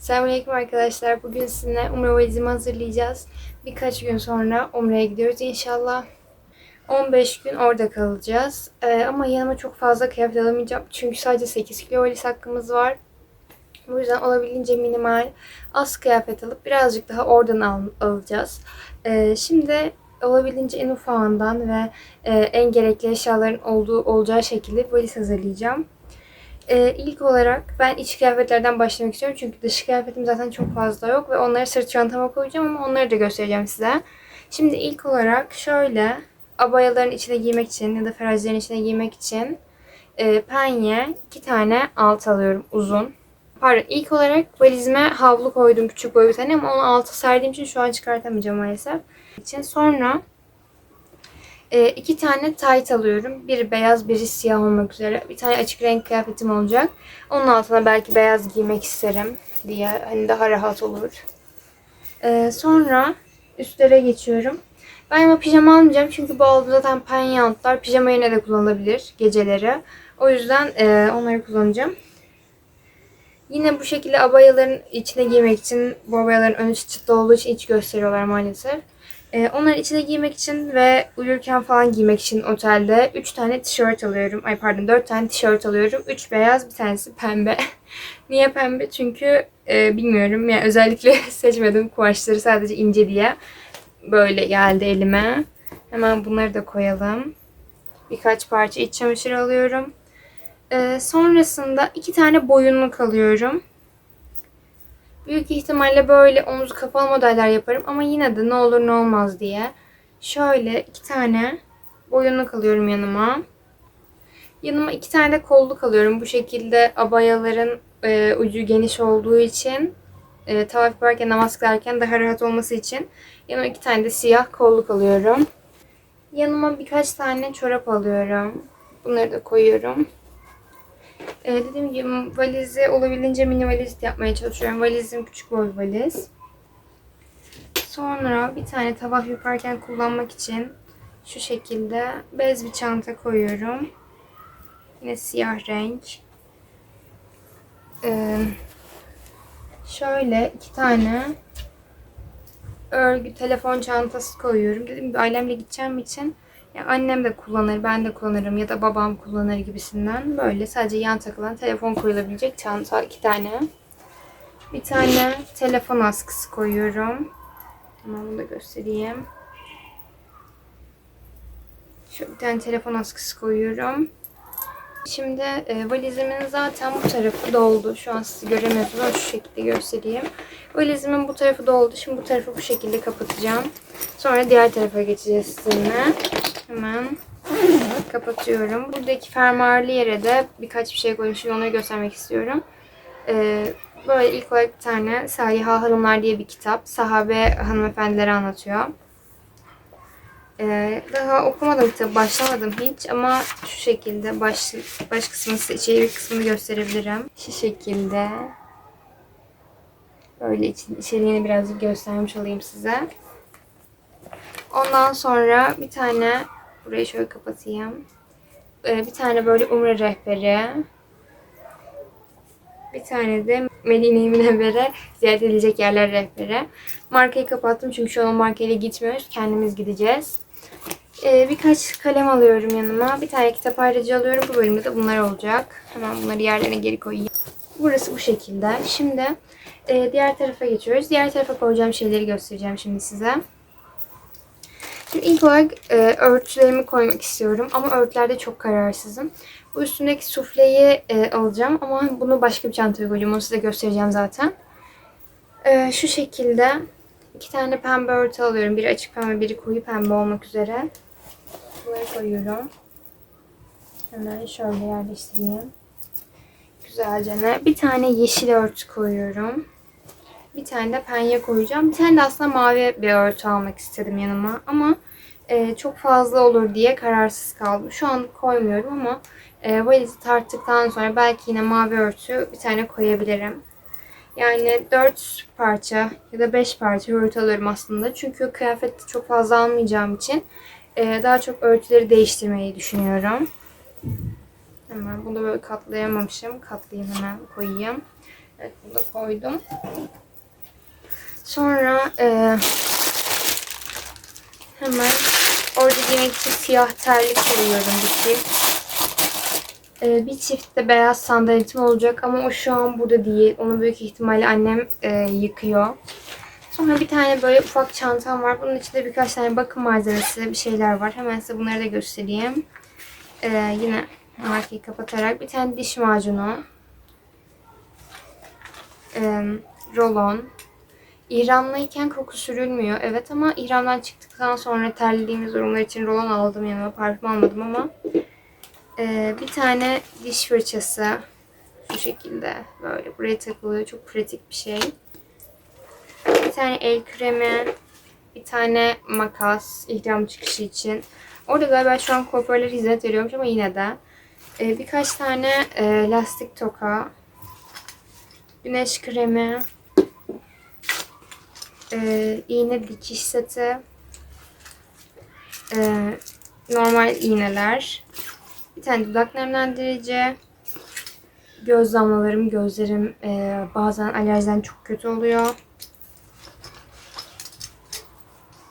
Selamünaleyküm arkadaşlar. Bugün sizinle Umre valizimi hazırlayacağız. Birkaç gün sonra Umre'ye gidiyoruz inşallah. 15 gün orada kalacağız. Ee, ama yanıma çok fazla kıyafet alamayacağım. Çünkü sadece 8 kilo valiz hakkımız var. Bu yüzden olabildiğince minimal az kıyafet alıp birazcık daha oradan al- alacağız. Ee, şimdi olabildiğince en ufağından ve e, en gerekli eşyaların olduğu olacağı şekilde valiz hazırlayacağım. Ee, ilk olarak ben iç kıyafetlerden başlamak istiyorum. Çünkü dış kıyafetim zaten çok fazla yok ve onları sırt çantama koyacağım ama onları da göstereceğim size. Şimdi ilk olarak şöyle abayaların içine giymek için ya da ferazilerin içine giymek için e, penye iki tane alt alıyorum uzun. Pardon ilk olarak valizime havlu koydum küçük boy bir tane ama onu alta serdiğim için şu an çıkartamayacağım maalesef. için Sonra e, iki tane tight alıyorum. Biri beyaz, biri siyah olmak üzere. Bir tane açık renk kıyafetim olacak. Onun altına belki beyaz giymek isterim diye. Hani daha rahat olur. E, sonra üstlere geçiyorum. Ben ama pijama almayacağım çünkü bu aldığım zaten penye. Pijama yerine de kullanılabilir geceleri. O yüzden e, onları kullanacağım. Yine bu şekilde abayaların içine giymek için, bu abayaların önü çıt çıtlı olduğu için iç gösteriyorlar maalesef. Ee, onların içine giymek için ve uyurken falan giymek için otelde 3 tane tişört alıyorum. Ay pardon 4 tane tişört alıyorum. 3 beyaz bir tanesi pembe. Niye pembe? Çünkü e, bilmiyorum. Yani özellikle seçmedim kumaşları sadece ince diye. Böyle geldi elime. Hemen bunları da koyalım. Birkaç parça iç çamaşır alıyorum. Ee, sonrasında iki tane boyunluk alıyorum. Büyük ihtimalle böyle omuz kapalı modeller yaparım ama yine de ne olur ne olmaz diye. Şöyle iki tane boyunluk alıyorum yanıma. Yanıma iki tane de kolluk alıyorum. Bu şekilde abayaların e, ucu geniş olduğu için e, tavaf yaparken namaz kılarken daha rahat olması için yanıma iki tane de siyah kolluk alıyorum. Yanıma birkaç tane çorap alıyorum. Bunları da koyuyorum. Ee, dediğim gibi valizi olabildiğince mini valiz yapmaya çalışıyorum. Valizim küçük boy valiz. Sonra bir tane tavaf yaparken kullanmak için şu şekilde bez bir çanta koyuyorum. Yine siyah renk. Ee, şöyle iki tane örgü telefon çantası koyuyorum. Dediğim gibi ailemle gideceğim için ya annem de kullanır, ben de kullanırım ya da babam kullanır gibisinden. Böyle sadece yan takılan telefon koyulabilecek çanta iki tane. Bir tane telefon askısı koyuyorum. Hemen bunu da göstereyim. Şöyle bir tane telefon askısı koyuyorum. Şimdi e, valizimin zaten bu tarafı doldu. Şu an siz göremiyorsunuz ama şu şekilde göstereyim. Valizimin bu tarafı doldu. Şimdi bu tarafı bu şekilde kapatacağım. Sonra diğer tarafa geçeceğiz sizinle. Hemen kapatıyorum. Buradaki fermuarlı yere de birkaç bir şey koymuşum. Onları göstermek istiyorum. Ee, böyle ilk olarak bir tane Saliha Hanımlar diye bir kitap. Sahabe hanımefendileri anlatıyor. Ee, daha okumadım kitabı, başlamadım hiç ama şu şekilde baş, baş kısmını, içeri kısmını gösterebilirim. Şu şekilde. Böyle içeriğini birazcık göstermiş olayım size. Ondan sonra bir tane burayı şöyle kapatayım. Ee, bir tane böyle umre rehberi. Bir tane de Medine-i Münevvere ziyaret edilecek yerler rehberi. Markayı kapattım çünkü şu an markayla gitmiyoruz. Kendimiz gideceğiz. Ee, birkaç kalem alıyorum yanıma. Bir tane kitap ayrıcı alıyorum. Bu bölümde de bunlar olacak. Hemen bunları yerlerine geri koyayım. Burası bu şekilde. Şimdi e, diğer tarafa geçiyoruz. Diğer tarafa koyacağım şeyleri göstereceğim şimdi size. Şimdi ilk olarak e, örtülerimi koymak istiyorum ama örtülerde çok kararsızım. Bu üstündeki sufleyi e, alacağım ama bunu başka bir çantaya koyacağım. Onu size göstereceğim zaten. E, şu şekilde iki tane pembe örtü alıyorum. Biri açık pembe, biri koyu pembe olmak üzere. Bunları koyuyorum. Hemen şöyle yerleştireyim. Güzelce. Bir tane yeşil örtü koyuyorum. Bir tane de penye koyacağım. Bir tane de aslında mavi bir örtü almak istedim yanıma. Ama e, çok fazla olur diye kararsız kaldım. Şu an koymuyorum ama e, valizi tarttıktan sonra belki yine mavi örtü bir tane koyabilirim. Yani 4 parça ya da 5 parça örtü alıyorum aslında. Çünkü kıyafet çok fazla almayacağım için e, daha çok örtüleri değiştirmeyi düşünüyorum. Hemen bunu böyle katlayamamışım. Katlayayım hemen koyayım. Evet bunu da koydum. Sonra e, hemen orada giymek için siyah terlik koyuyorum bir çift. E, bir çift de beyaz sandaletim olacak ama o şu an burada değil. Onu büyük ihtimalle annem e, yıkıyor. Sonra bir tane böyle ufak çantam var. Bunun içinde birkaç tane bakım malzemesi bir şeyler var. Hemen size bunları da göstereyim. E, yine markayı kapatarak bir tane diş macunu. E, rolon. İhramlıyken koku sürülmüyor. Evet ama ihramdan çıktıktan sonra terlediğimiz durumlar için rolon aldım yanıma. Parfüm almadım ama. Ee, bir tane diş fırçası. Şu şekilde böyle buraya takılıyor. Çok pratik bir şey. Bir tane el kremi. Bir tane makas ihram çıkışı için. Orada galiba şu an kuaförler hizmet veriyormuş ama yine de. Ee, birkaç tane e, lastik toka. Güneş kremi e, iğne dikiş seti, e, normal iğneler, bir tane dudak nemlendirici, göz damlalarım, gözlerim e, bazen alerjiden çok kötü oluyor.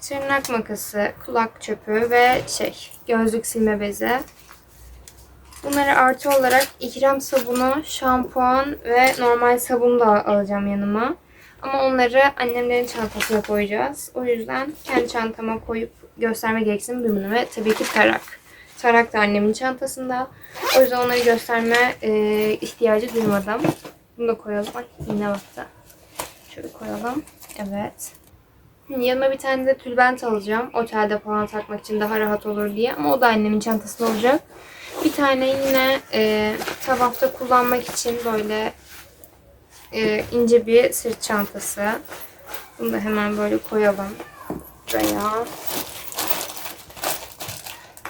Tırnak makası, kulak çöpü ve şey gözlük silme bezi. Bunları artı olarak ikram sabunu, şampuan ve normal sabun da alacağım yanıma. Ama onları annemlerin çantasına koyacağız. O yüzden kendi çantama koyup gösterme gereksinim duymadım. Ve tabii ki tarak. Tarak da annemin çantasında. O yüzden onları gösterme e, ihtiyacı duymadım. Bunu da koyalım. Ay yine baktı. Şöyle koyalım. Evet. Yanıma bir tane de tülbent alacağım. Otelde falan takmak için daha rahat olur diye. Ama o da annemin çantasında olacak. Bir tane yine e, tavafta kullanmak için böyle e, ince bir sırt çantası. Bunu da hemen böyle koyalım buraya.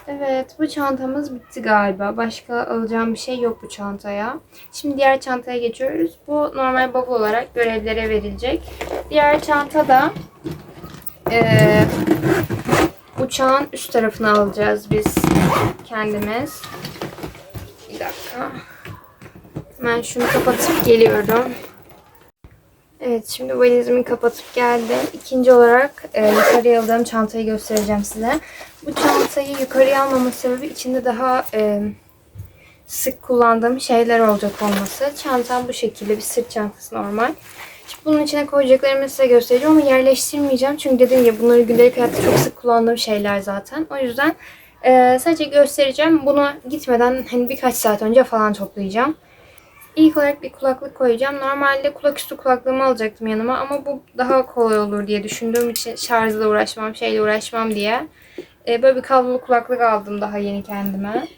Evet bu çantamız bitti galiba. Başka alacağım bir şey yok bu çantaya. Şimdi diğer çantaya geçiyoruz. Bu normal bavul olarak görevlere verilecek. Diğer çanta da e, uçağın üst tarafını alacağız biz kendimiz. Bir dakika. Hemen şunu kapatıp geliyorum. Evet şimdi valizimi kapatıp geldim. İkinci olarak e, yukarıya aldığım çantayı göstereceğim size. Bu çantayı yukarıya almamın sebebi içinde daha e, sık kullandığım şeyler olacak olması. Çantam bu şekilde bir sırt çantası normal. Şimdi bunun içine koyacaklarımı size göstereceğim ama yerleştirmeyeceğim. Çünkü dediğim gibi bunları gündelik hayatta çok sık kullandığım şeyler zaten. O yüzden e, sadece göstereceğim. Bunu gitmeden hani birkaç saat önce falan toplayacağım. İlk olarak bir kulaklık koyacağım. Normalde kulaküstü kulaklığımı alacaktım yanıma ama bu daha kolay olur diye düşündüğüm için şarjla uğraşmam, şeyle uğraşmam diye. E, böyle bir kablolu kulaklık aldım daha yeni kendime.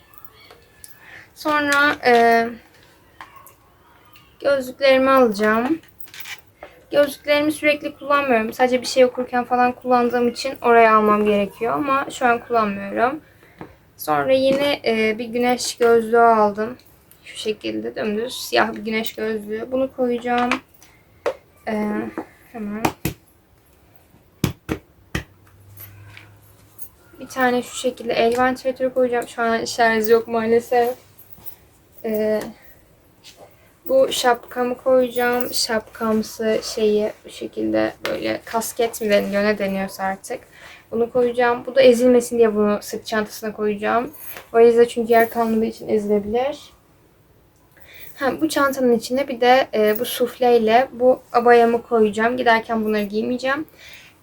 Sonra e, gözlüklerimi alacağım. Gözlüklerimi sürekli kullanmıyorum. Sadece bir şey okurken falan kullandığım için oraya almam gerekiyor ama şu an kullanmıyorum. Sonra yine e, bir güneş gözlüğü aldım. Şu şekilde dümdüz siyah bir güneş gözlüğü. Bunu koyacağım. Ee, hemen. Bir tane şu şekilde el ventilatörü koyacağım. Şu an şarj yok maalesef. Ee, bu şapkamı koyacağım. Şapkamsı şeyi bu şekilde böyle kasket mi deniliyor ne deniyorsa artık. Bunu koyacağım. Bu da ezilmesin diye bunu sırt çantasına koyacağım. Valizde çünkü yer kalmadığı için ezilebilir. Ha, bu çantanın içine bir de e, bu sufleyle bu abayamı koyacağım. Giderken bunları giymeyeceğim.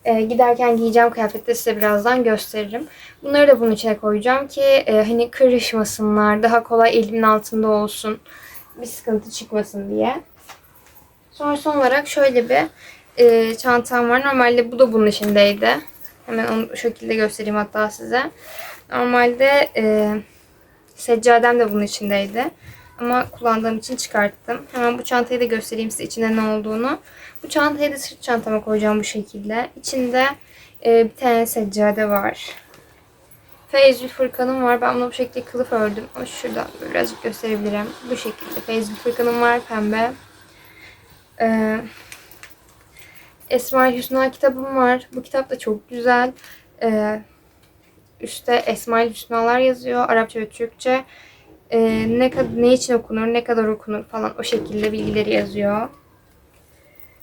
E, giderken giyeceğim kıyafette size birazdan gösteririm. Bunları da bunun içine koyacağım ki e, hani kırışmasınlar, daha kolay elimin altında olsun, bir sıkıntı çıkmasın diye. Sonra son olarak şöyle bir e, çantam var. Normalde bu da bunun içindeydi. Hemen onu bu şekilde göstereyim hatta size. Normalde e, seccadem de bunun içindeydi. Ama kullandığım için çıkarttım. Hemen bu çantayı da göstereyim size içinde ne olduğunu. Bu çantayı da sırt çantama koyacağım bu şekilde. İçinde e, bir tane seccade var. Feyzül Fırkan'ım var. Ben bunu bu şekilde kılıf ördüm. Ama şuradan birazcık gösterebilirim. Bu şekilde Feyzül Fırkan'ım var pembe. Ee, Esma Hüsna kitabım var. Bu kitap da çok güzel. Ee, üstte Esma Hüsnalar yazıyor. Arapça ve Türkçe. Ee, ne, ne için okunur, ne kadar okunur falan o şekilde bilgileri yazıyor.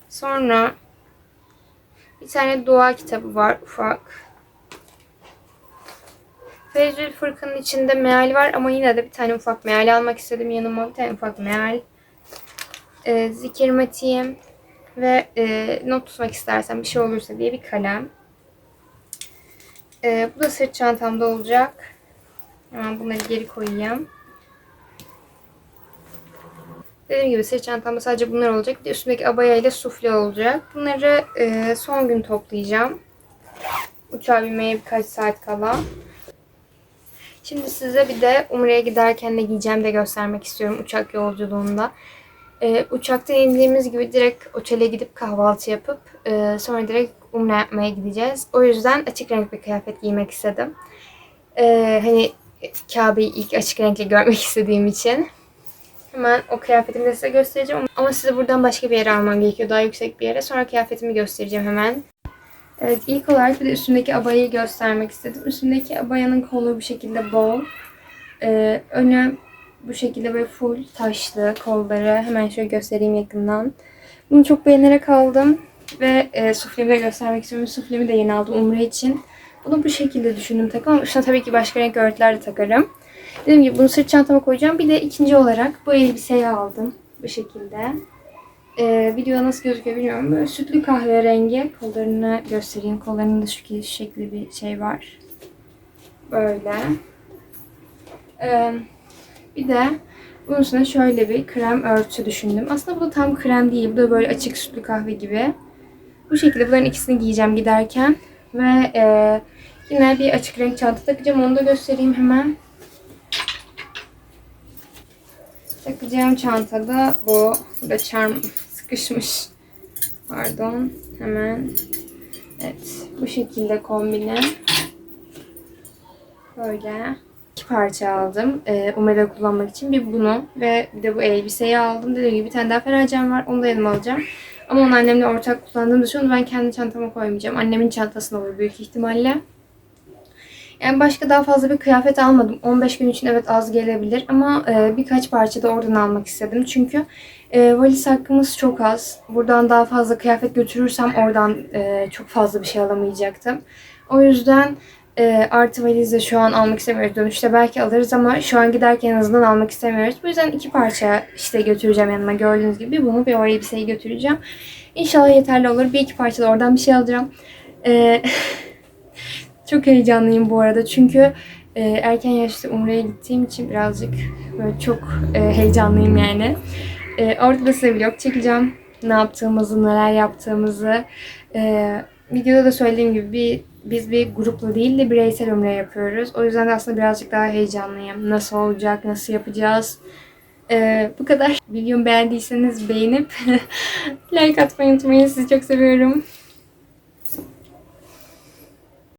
Sonra bir tane dua kitabı var ufak. Fezül Fırka'nın içinde meal var ama yine de bir tane ufak meal almak istedim yanıma. Bir tane ufak meal. Ee, zikir matiğim ve e, not tutmak istersen bir şey olursa diye bir kalem. Ee, bu da sırt çantamda olacak. Hemen bunları geri koyayım. Dediğim gibi sırt çantamda sadece bunlar olacak. Bir de üstündeki abaya ile sufle olacak. Bunları e, son gün toplayacağım. Uçağa binmeye birkaç saat kala. Şimdi size bir de Umre'ye giderken ne giyeceğim de göstermek istiyorum uçak yolculuğunda. Ee, uçakta indiğimiz gibi direkt otele gidip kahvaltı yapıp e, sonra direkt Umre yapmaya gideceğiz. O yüzden açık renk bir kıyafet giymek istedim. Ee, hani Kabe'yi ilk açık renkle görmek istediğim için. Hemen o kıyafetimi de size göstereceğim. Ama size buradan başka bir yere almam gerekiyor. Daha yüksek bir yere. Sonra kıyafetimi göstereceğim hemen. Evet ilk olarak bir de üstündeki abayayı göstermek istedim. Üstündeki abayanın kolu bu şekilde bol. Ee, önü bu şekilde böyle full taşlı kolları. Hemen şöyle göstereyim yakından. Bunu çok beğenerek aldım. Ve e, suflemi de göstermek istiyorum. Suflemi de yeni aldım Umre için. Bunu bu şekilde düşündüm takım. Üstüne tabii ki başka renk örtüler de takarım. Dediğim gibi bunu sırt çantama koyacağım. Bir de ikinci olarak bu elbiseyi aldım. Bu şekilde. Ee, videoda nasıl gözüküyor bilmiyorum. Böyle sütlü kahverengi. Kollarını göstereyim. Kollarının da şu şekli bir şey var. Böyle. Ee, bir de bunun üstüne şöyle bir krem örtüsü düşündüm. Aslında bu da tam krem değil. Bu da böyle açık sütlü kahve gibi. Bu şekilde bunların ikisini giyeceğim giderken. Ve e, yine bir açık renk çanta takacağım. Onu da göstereyim hemen. Takacağım çantada bu. Burada sıkışmış. Pardon. Hemen. Evet. Bu şekilde kombine. Böyle. iki parça aldım. Ee, Umre'de kullanmak için. Bir bunu ve bir de bu elbiseyi aldım. Dediğim gibi bir tane daha feracem var. Onu da yanıma alacağım. Ama onu annemle ortak kullandığım için onu ben kendi çantama koymayacağım. Annemin çantasına olur büyük ihtimalle. Yani başka daha fazla bir kıyafet almadım. 15 gün için evet az gelebilir ama e, birkaç parça da oradan almak istedim. Çünkü e, valiz hakkımız çok az. Buradan daha fazla kıyafet götürürsem oradan e, çok fazla bir şey alamayacaktım. O yüzden e, artı valizde şu an almak istemiyoruz. Dönüşte belki alırız ama şu an giderken en azından almak istemiyoruz. Bu yüzden iki parça işte götüreceğim yanıma. Gördüğünüz gibi bunu bir o elbiseyi götüreceğim. İnşallah yeterli olur. Bir iki parça da oradan bir şey alacağım. Eee... Çok heyecanlıyım bu arada çünkü e, erken yaşta Umre'ye gittiğim için birazcık böyle çok e, heyecanlıyım yani. E, orada da size vlog çekeceğim. Ne yaptığımızı, neler yaptığımızı. E, videoda da söylediğim gibi bir, biz bir grupla değil de bireysel Umre yapıyoruz. O yüzden de aslında birazcık daha heyecanlıyım. Nasıl olacak, nasıl yapacağız. E, bu kadar. Videomu beğendiyseniz beğenip like atmayı unutmayın. Sizi çok seviyorum.